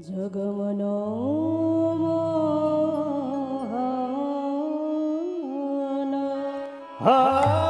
জগমন হালো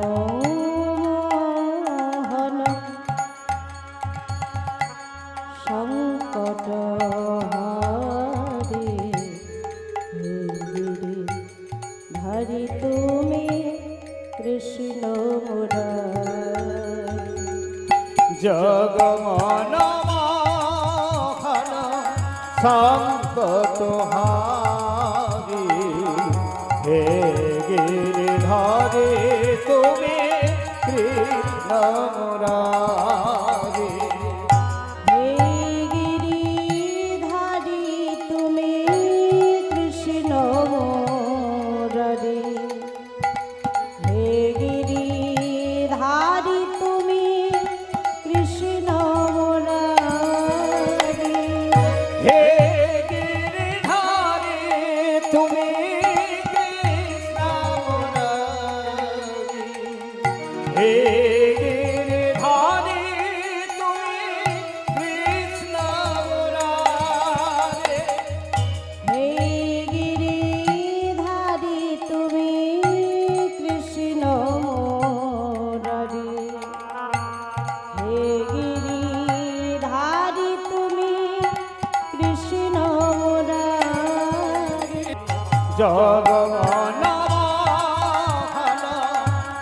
সংকট হারি হে গিরিধারে তুমি কৃষ্ণ মুরারি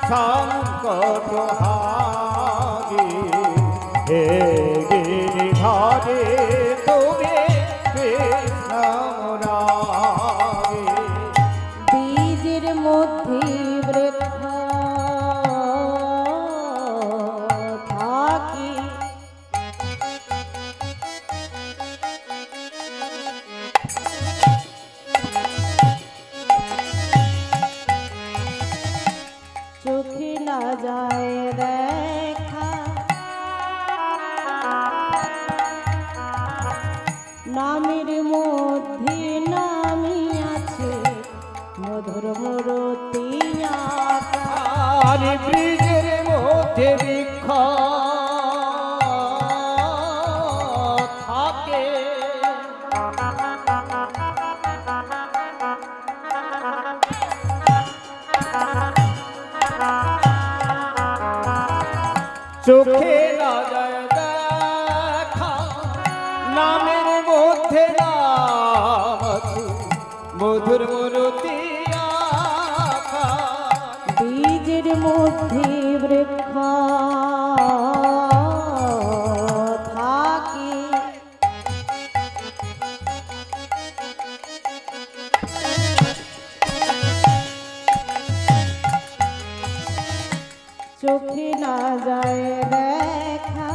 সংকট হারি হে আর ব্রিজের মধ্যে বৃক্ষ থাকে। চোখে না যায় দেখা নামের মধ্যে আছে। মধুর চোখে না যায় দেখা।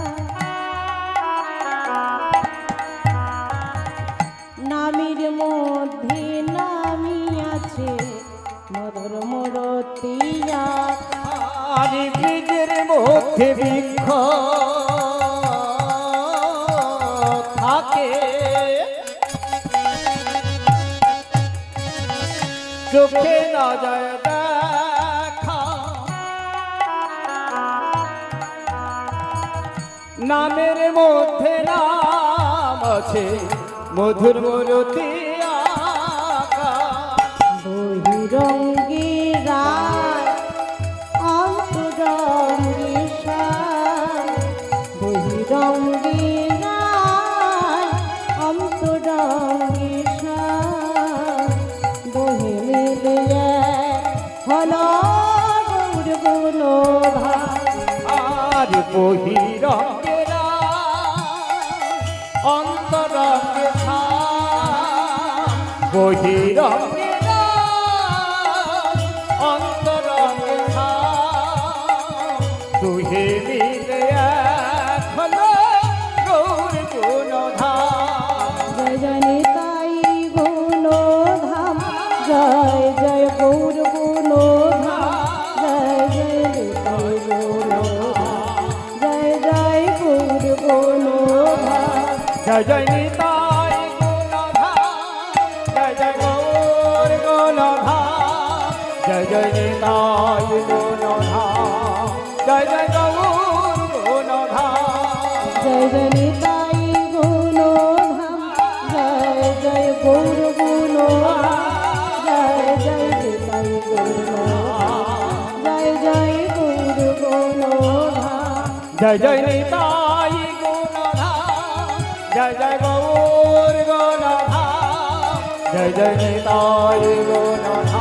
নামের মধ্যে নামি আছে মধুর মূরতি আঁকা। আর বীজের মধ্যে বৃক্ষ থাকে। চোখে না যায় দেখা। নামের মধ্যে নাম আছে মধুর মূরতি বহিরঙ্গি রায় বহে আর বহিরঙ্গেরা বহিরঙ্গে অন্তরঙ্গে তুহে মিলে এক গৌর গুণধাম। জয় জয় নিতাই গুণ ধাম জয় জয় গৌর গুণ ধাম জয় জয় গুণ জয় জয় গৌর গুণ ধাম জয় জয় নিতাই জয় জয় নিতাই গুণধাম জয় জয় গৌর গুণধাম জয় জয় নিতাই গুণধাম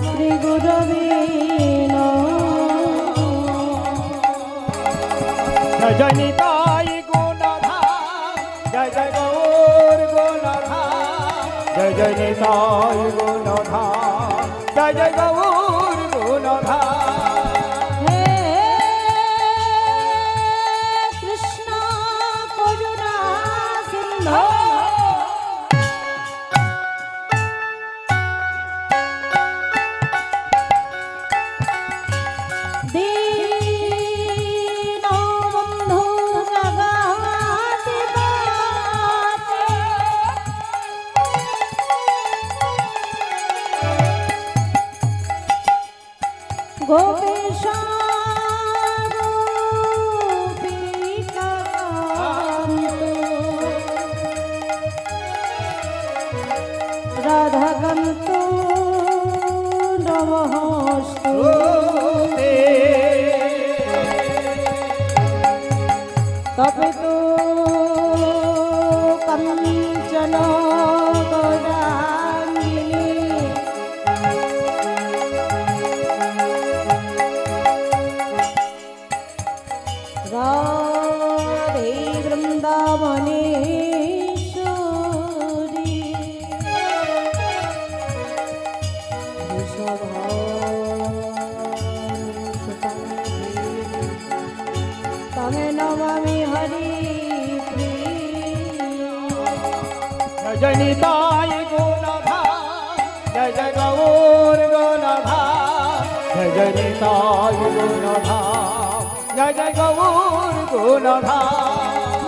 শ্রী গুরবে নমঃ জয় জয় জয় গৌর গুণধাম জয় জয় নিতাই জয় জয় গৌর গৌর গুণধাম জয় জয় নিতাই গুণধাম জয় জয় গৌর গুণধাম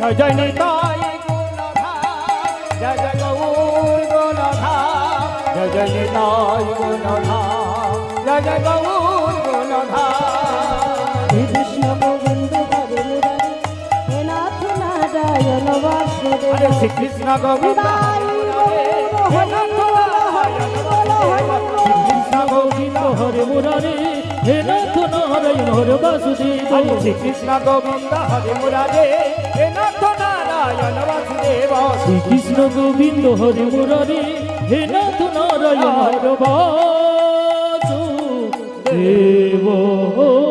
জয় জয় নিতাই জয় জয় গৌর গুণধাম জয় জয় নিতাই গুণধাম জয় জয় গৌর হে কৃষ্ণ বাসুদেব আরে শ্রীকৃষ্ণ গোবিন্দ। শ্রীকৃষ্ণ গোবিন্দ হরে মুরারে। হে নাথ নারায়ণ হরে বাসুদেব। শ্রীকৃষ্ণ গোবিন্দ হরে মুরারে। হে নাথ নারায়ণ বাসুদেব। শ্রীকৃষ্ণ গোবিন্দ হরে মুরারে। হে নাথ নারায়ণ হরে বাসুদেব।